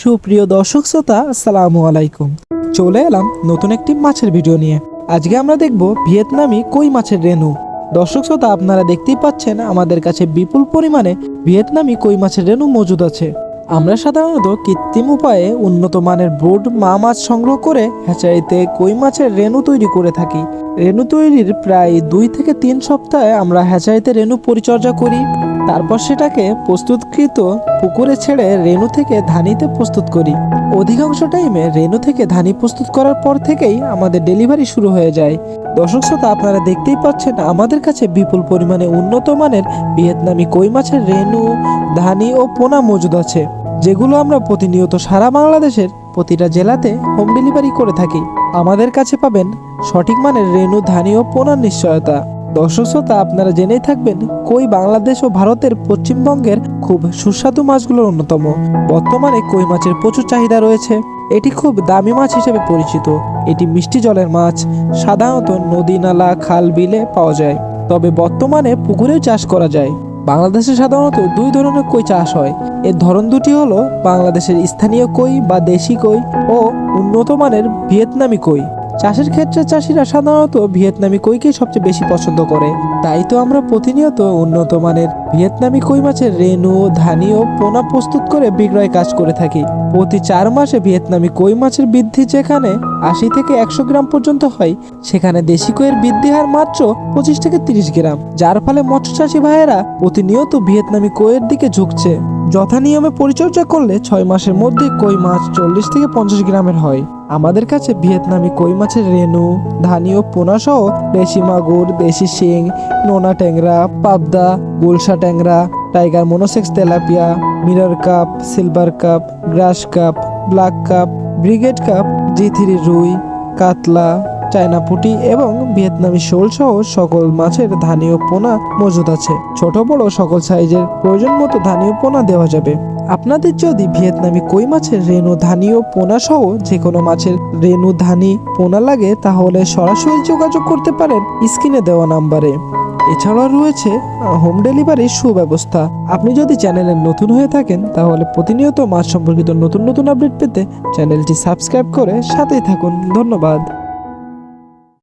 সুপ্রিয় দর্শক শ্রোতা, আসসালামু আলাইকুম। চলে এলাম নতুন একটি মাছের ভিডিও নিয়ে। আজকে আমরা দেখব ভিয়েতনামি কই মাছের রেনু দর্শক শ্রোতা, আপনারা দেখতেই পাচ্ছেন আমাদের কাছে বিপুল পরিমাণে ভিয়েতনামি কই মাছের রেনু মজুদ আছে। আমরা সাধারণত কৃত্রিম উপায়ে উন্নত মানের ব্রুড মা মাছ সংগ্রহ করে হ্যাচারিতে কই মাছের রেনু তৈরি করে থাকি। রেনু তৈরির প্রায় দুই থেকে তিন সপ্তাহে আমরা হ্যাচারিতে রেনু পরিচর্যা করি। তারপর সেটাকে প্রস্তুতকৃত পুকুরে ছেড়ে রেনু থেকে ধানিতে প্রস্তুত করি। অধিকাংশ টাইমে রেনু থেকে ধানি প্রস্তুত করার পর থেকেই আমাদের ডেলিভারি শুরু হয়ে যায়। দর্শক শ্রোতা, আপনারা দেখতেই পাচ্ছেন আমাদের কাছে বিপুল পরিমাণে উন্নত মানের ভিয়েতনামি কই মাছের রেনু ধানি ও পোনা মজুদ আছে, যেগুলো আমরা প্রতিনিয়ত সারা বাংলাদেশের প্রতিটা জেলাতে হোম ডেলিভারি করে থাকি। আমাদের কাছে পাবেন সঠিক মানের রেনু ধানি ও পোনার নিশ্চয়তা। দর্শক আপনারা জেনেই থাকবেন কই বাংলাদেশ ও ভারতের পশ্চিমবঙ্গের খুব সুস্বাদু মাছগুলোর অন্যতম। বর্তমানে কই মাছের প্রচুর চাহিদা রয়েছে। এটি খুব দামি মাছ হিসেবে পরিচিত। এটি মিষ্টি জলের মাছ। সাধারণত নদী, নালা, খাল, বিলে পাওয়া যায়। তবে বর্তমানে পুকুরেও চাষ করা যায়। বাংলাদেশে সাধারণত দুই ধরনের কই চাষ হয়। এর ধরন দুটি হলো বাংলাদেশের স্থানীয় কই বা দেশি কই ও উন্নত মানের ভিয়েতনামি কই। চাষের ক্ষেত্রে চাষিরা সাধারণত ভিয়েতনামি কইকেই সবচেয়ে বেশি পছন্দ করে। তাই তো আমরা প্রতিনিয়ত উন্নত মানের ভিয়েতনামি কই মাছের রেনু ধানি ও পোনা প্রস্তুত করে বিক্রয় কাজ করে থাকি। প্রতি চার মাসে ভিয়েতনামি কই মাছের বৃদ্ধি যেখানে আশি থেকে একশো গ্রাম পর্যন্ত হয়, সেখানে দেশি কইয়ের বৃদ্ধি হার মাত্র পঁচিশ থেকে তিরিশ গ্রাম, যার ফলে মৎস্য চাষী ভাইয়েরা প্রতিনিয়ত ভিয়েতনামি কইয়ের দিকে ঝুঁকছে। যথা নিয়মে পরিচর্যা করলে ছয় মাসের মধ্যে কই মাছ চল্লিশ থেকে পঞ্চাশ গ্রামের হয়। আমাদের কাছে ভিয়েতনামি কই মাছের রেনু, ধানি ও পোনা সহ দেশি মাগুর, দেশি শিং, নোনা ট্যাংরা, পাবদা, গুলশা ট্যাংরা, tiger monosex tilapia, mirror carp, silver carp, grass carp, black carp, brigade carp G three রুই, কাতলা চায়না পুটি এবং ভিয়েতনামি শোল সহ সকল মাছের ধানীয় পোনা মজুদ আছে। ছোট বড় সকল সাইজের প্রয়োজন মতো ধানীয় পোনা দেওয়া যাবে। আপনাদের যদি ভিয়েতনামি কই মাছের রেনু ধানীয় পোনা সহ যে কোনো মাছের রেনু ধানি পোনা লাগে, তাহলে সরাসরি যোগাযোগ করতে পারেন স্ক্রিনে দেওয়া নাম্বারে। এছাড়াও রয়েছে হোম ডেলিভারির সুব্যবস্থা। আপনি যদি চ্যানেলে নতুন হয়ে থাকেন, তাহলে প্রতিনিয়ত মাছ সম্পর্কিত নতুন নতুন আপডেট পেতে চ্যানেলটি সাবস্ক্রাইব করে সাথেই থাকুন। ধন্যবাদ।